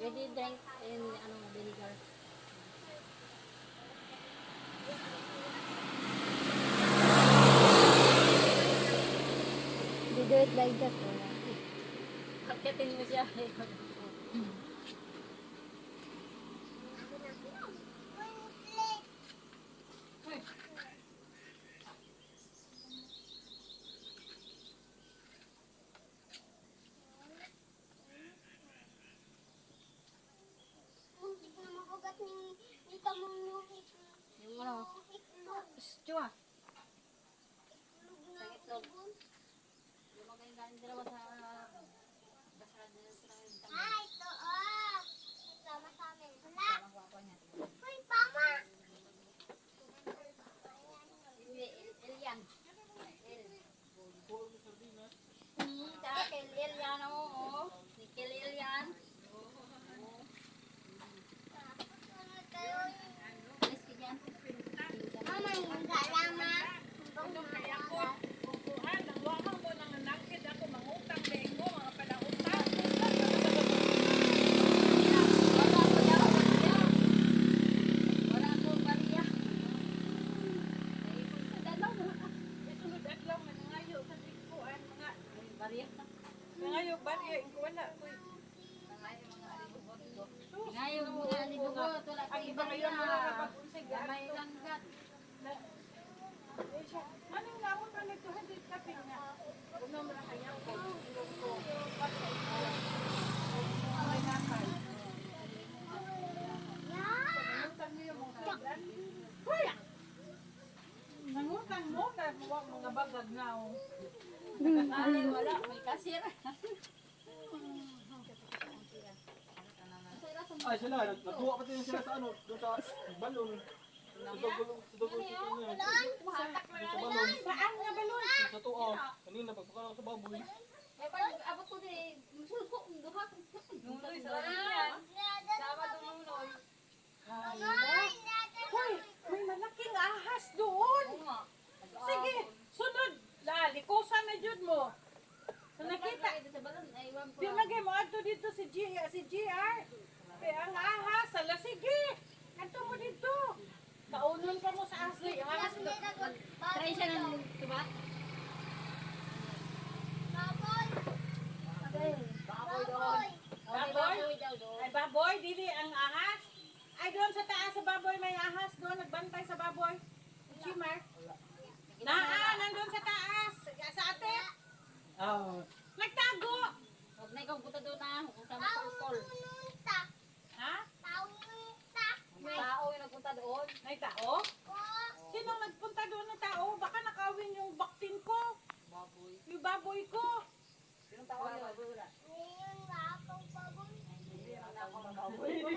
ready drink in ano, vinegar. Do it like that, wala. Pagkatin mo siya. Hmm. Yung ano, Chua. Sa itlog. Yung mga yung galing dalawa sa basarad na sila yung tanggal. Parang guwapo niya. Hindi, El-. El. Hmm, tsaka kay Elian, oo. Ni Elian. Alis ka dyan. Kukuhan, ang wakang mo nang nangkid ako, mangutang din mo, mga palautang. Wala ko daw, wala daw. Wala ko bariya. Naipon sa dalaw. Isunod adlaw nga nangayo sa tigkuan, mga Ay, bariya na. nangayo bariya, ikaw wala ko. Nangayo mga alibubot ko. Nangayo mga alibubot. Wala kay iba kayo mga bariya. kapag-unsig. May langgat. Anong namon pa nito hindi kaping nga? Uno mo na kaya ko. Ilong ko. Patay ko. May nakay. Nangutang yung mga? Hoy! Nangutang mo mga mga bagag na. oh. Ay, wala. May kasir. Ay sila, nagduwa pa din sila sa ano, doon sa balon. Sa dugulong, sa balon, Saan balon? Kanina pagpakala ko sa baboy. May parang ko din. Musul ko. Duha. Nunoy sa yan. Sabado nunoy. Hoy, may malaking ahas doon. Sa balon. Ay, iwan ko mo adto dito si G, si GR. Kaya ang ahas, ala sige. Adto mo dito. Kaunon ka mo sa asli. Ang ahas do. Try siya ng diba? Baboy baboy doon. Ay baboy, dili ang ahas. Ay doon sa taas sa baboy may ahas doon nagbantay sa baboy. Chimar. Naa, nandun sa taas. Sa ate. Oh. Nagtago. Huwag na ikaw punta doon na. Kung sa mga Ha? May tao yung nagpunta doon. May tao? Sinong nagpunta doon tao? Baka nakawin yung baktin ko. Baboy. Yung baboy ko. Sinong tao yun? Wala. Hindi naman ako.